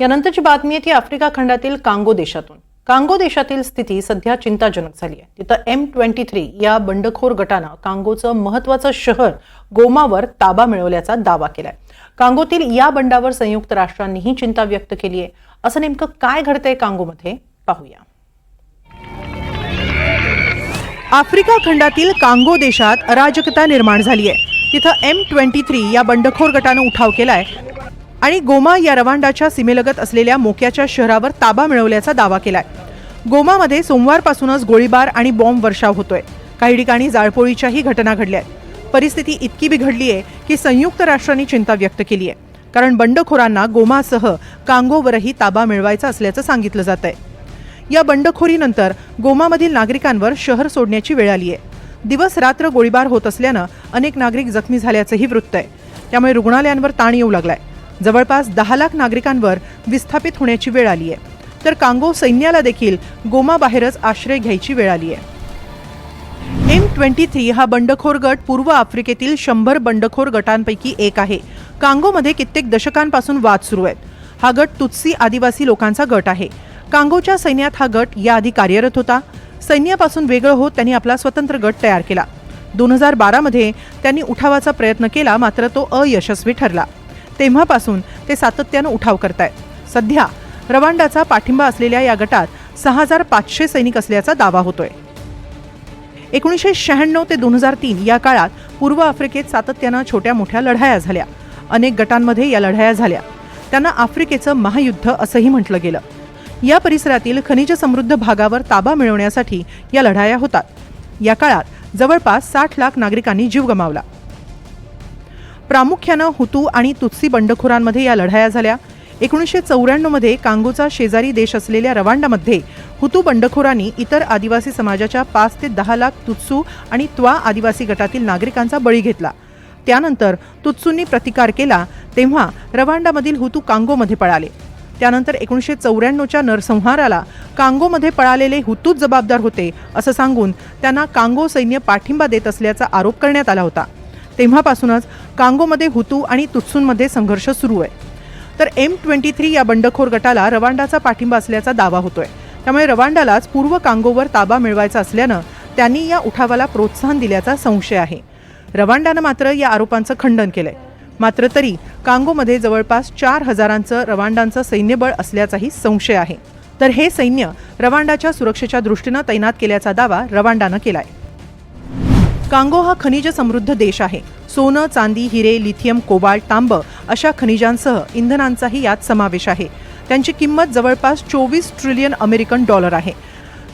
यानंतरची बातमी आहे ती आफ्रिका खंडातील कांगो देशातून. कांगो देशातील स्थिती सध्या चिंताजनक झाली आहे. तिथं एम ट्वेंटी थ्री या बंडखोर गटानं कांगोचं महत्वाचं शहर गोमावर ताबा मिळवल्याचा दावा केलाय. कांगोतील या बंडावर संयुक्त राष्ट्रांनीही चिंता व्यक्त केली आहे. असं नेमकं काय घडतंय कांगोमध्ये? पाहूया. आफ्रिका खंडातील कांगो देशात अराजकता निर्माण झाली आहे. तिथं एम ट्वेंटी थ्री या बंडखोर गटानं उठाव केलाय. आणि गोमा या रवांडाच्या सीमेलगत असलेल्या मोक्याच्या शहरावर ताबा मिळवल्याचा दावा केलाय. गोमामध्ये सोमवारपासूनच गोळीबार आणि बॉम्ब वर्षाव होतोय. काही ठिकाणी जाळपोळीच्याही घटना घडल्या आहेत परिस्थिती इतकी बिघडली आहे की संयुक्त राष्ट्रांनी चिंता व्यक्त केली आहे कारण बंडखोरांना गोमासह कांगोवरही ताबा मिळवायचा असल्याचं सांगितलं जात आहे या बंडखोरीनंतर गोमामधील नागरिकांवर शहर सोडण्याची वेळ आली आहे दिवस रात्र गोळीबार होत असल्यानं अनेक नागरिक जखमी झाल्याचंही वृत्त आहे त्यामुळे रुग्णालयांवर ताण येऊ लागलाय. जवळपास दहा लाख नागरिकांवर विस्थापित होण्याची वेळ आली आहे तर कांगो सैन्याला देखील गोमाबाहेरच आश्रय घ्यायची वेळ आली आहे एम ट्वेंटी थ्री हा बंडखोर गट पूर्व आफ्रिकेतील शंभर बंडखोर गटांपैकी एक आहे. कांगोमध्ये कित्येक दशकांपासून वाद सुरू आहेत. हा गट तुत्सी आदिवासी लोकांचा गट आहे. कांगोच्या सैन्यात हा गट याआधी कार्यरत होता. सैन्यापासून वेगळं होत त्यांनी आपला स्वतंत्र गट तयार केला. दोन हजार बारामध्ये त्यांनी उठावाचा प्रयत्न केला मात्र तो अयशस्वी ठरला. तेव्हापासून ते सातत्यानं उठाव करतायत. सध्या रवांडाचा पाठिंबा असलेल्या या गटात सहा हजार पाचशे सैनिक असल्याचा दावा होतोय. एकोणीसशे शहाण्णव ते दोन हजार तीन या काळात पूर्व आफ्रिकेत सातत्यानं छोट्या मोठ्या लढाया झाल्या. अनेक गटांमध्ये या लढाया झाल्या. त्यांना आफ्रिकेचं महायुद्ध असंही म्हटलं गेलं. या परिसरातील खनिज समृद्ध भागावर ताबा मिळवण्यासाठी या लढाया होतात. या काळात जवळपास साठ लाख नागरिकांनी जीव गमावला. प्रामुख्यानं हुतू आणि तुत्सी बंडखोरांमध्ये या लढाया झाल्या. एकोणीसशे चौऱ्याण्णवमध्ये कांगोचा शेजारी देश असलेल्या रवांडामध्ये हुतू बंडखोरांनी इतर आदिवासी समाजाच्या पाच ते दहा लाख तुत्सू आणि त्वा आदिवासी गटातील नागरिकांचा बळी घेतला. त्यानंतर तुत्सूंनी प्रतिकार केला तेव्हा रवांडामधील हुतू कांगोमध्ये पळाले. त्यानंतर एकोणीसशे चौऱ्याण्णवच्या नरसंहाराला कांगोमध्ये पळालेले हुतूच जबाबदार होते असं सांगून त्यांना कांगो सैन्य पाठिंबा देत असल्याचा आरोप करण्यात आला होता. तेव्हापासूनच कांगोमध्ये हुतू आणि तुत्सूंमध्ये संघर्ष सुरू आहे. तर एम ट्वेंटी थ्री या बंडखोर गटाला रवांडाचा पाठिंबा असल्याचा दावा होतोय. त्यामुळे रवांडालाच पूर्व कांगोवर ताबा मिळवायचा असल्यानं त्यांनी या उठावाला प्रोत्साहन दिल्याचा संशय आहे. रवांडानं मात्र या आरोपांचं खंडन केलंय. मात्र तरी कांगोमध्ये जवळपास चार हजारांचं रवांडांचं सैन्यबळ असल्याचाही संशय आहे. तर हे सैन्य रवांडाच्या सुरक्षेच्या दृष्टीनं तैनात केल्याचा दावा रवांडानं केलाय. कांगो हा खनिज समृद्ध देश आहे. सोनं चांदी हिरे लिथियम कोबाल्ट तांब अशा खनिजांसह इंधनांचाही यात समावेश आहे. त्यांची किंमत जवळपास चोवीस ट्रिलियन अमेरिकन डॉलर आहे.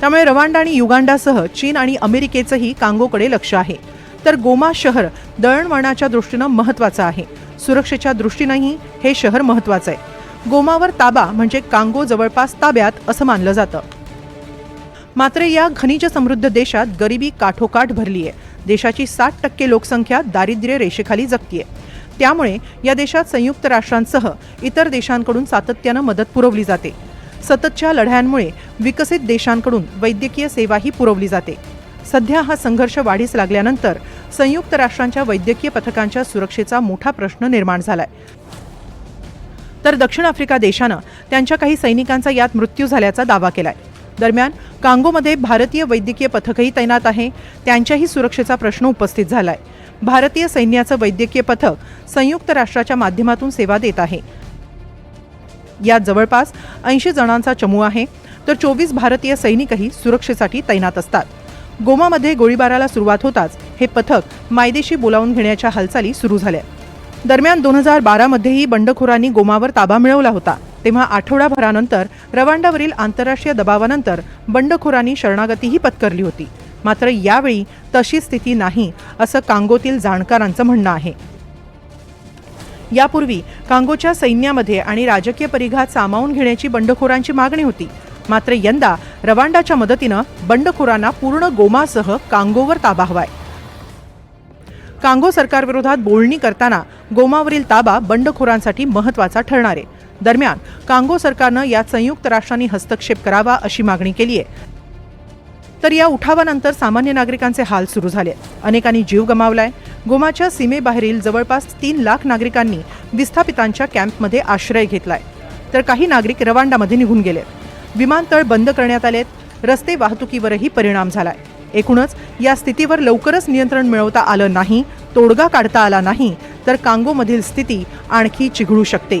त्यामुळे रवांडा आणि युगांडासह चीन आणि अमेरिकेचंही कांगोकडे लक्ष आहे. तर गोमा शहर दळणवळणाच्या दृष्टीनं महत्त्वाचं आहे. सुरक्षेच्या दृष्टीनंही हे शहर महत्त्वाचं आहे. गोमावर ताबा म्हणजे कांगो जवळपास ताब्यात असं मानलं जातं. मात्र या खनिज समृद्ध देशात गरिबी काठोकाठ भरली आहे देशाची साठ टक्के लोकसंख्या दारिद्र्य रेषेखाली जगतीये. त्यामुळे या देशात संयुक्त राष्ट्रांसह इतर देशांकडून सातत्यानं मदत पुरवली जाते. सततच्या लढ्यांमुळे विकसित देशांकडून वैद्यकीय सेवाही पुरवली जाते. सध्या हा संघर्ष वाढीस लागल्यानंतर संयुक्त राष्ट्रांच्या वैद्यकीय पथकांच्या सुरक्षेचा मोठा प्रश्न निर्माण झालाय. तर दक्षिण आफ्रिका देशानं त्यांच्या काही सैनिकांचा यात मृत्यू झाल्याचा दावा केलाय. दरम्यान कांगोमध्ये भारतीय वैद्यकीय पथकही तैनात आहे. त्यांच्याही सुरक्षेचा प्रश्न उपस्थित झालाय. भारतीय सैन्याचं वैद्यकीय पथक संयुक्त राष्ट्राच्या माध्यमातून सेवा देत आहे. यात जवळपास ऐंशी जणांचा चमू आहे. तर चोवीस भारतीय सैनिकही सुरक्षेसाठी तैनात असतात. गोमामध्ये गोळीबाराला सुरुवात होताच हे पथक मायदेशी बोलावून घेण्याच्या हालचाली सुरू झाल्या. दरम्यान दोन हजार बारामध्येही बंडखोरांनी गोमावर ताबा मिळवला होता. तेव्हा आठवडाभरानंतर रवांडावरील आंतरराष्ट्रीय दबावानंतर बंडखोरांनी शरणागतीही पत्करली होती. मात्र यावेळी तशी स्थिती नाही असं कांगोतील जाणकारांचं म्हणणं आहे. यापूर्वी कांगोच्या सैन्यामध्ये आणि राजकीय परिघात सामावून घेण्याची बंडखोरांची मागणी होती. मात्र यंदा रवांडाच्या मदतीनं बंडखोरांना पूर्ण गोमासह कांगोवर ताबा हवाय. कांगो सरकारविरोधात बोलणी करताना गोमावरील ताबा बंडखोरांसाठी महत्त्वाचा ठरणार आहे. दरम्यान कांगो सरकारनं यात संयुक्त राष्ट्रांनी हस्तक्षेप करावा अशी मागणी केली आहे. तर या उठावानंतर सामान्य नागरिकांचे हाल सुरू झाले. अनेकांनी जीव गमावलाय. गोमाच्या सीमेबाहेरील जवळपास तीन लाख नागरिकांनी विस्थापितांच्या कॅम्पमध्ये आश्रय घेतलाय. तर काही नागरिक रवांडामध्ये निघून गेले. विमानतळ बंद करण्यात आलेत. रस्ते वाहतुकीवरही परिणाम झालाय. एकूणच या स्थितीवर लवकरच नियंत्रण मिळवता आलं नाही तोडगा काढता आला नाही तर कांगोमधील स्थिती आणखी चिघळू शकते.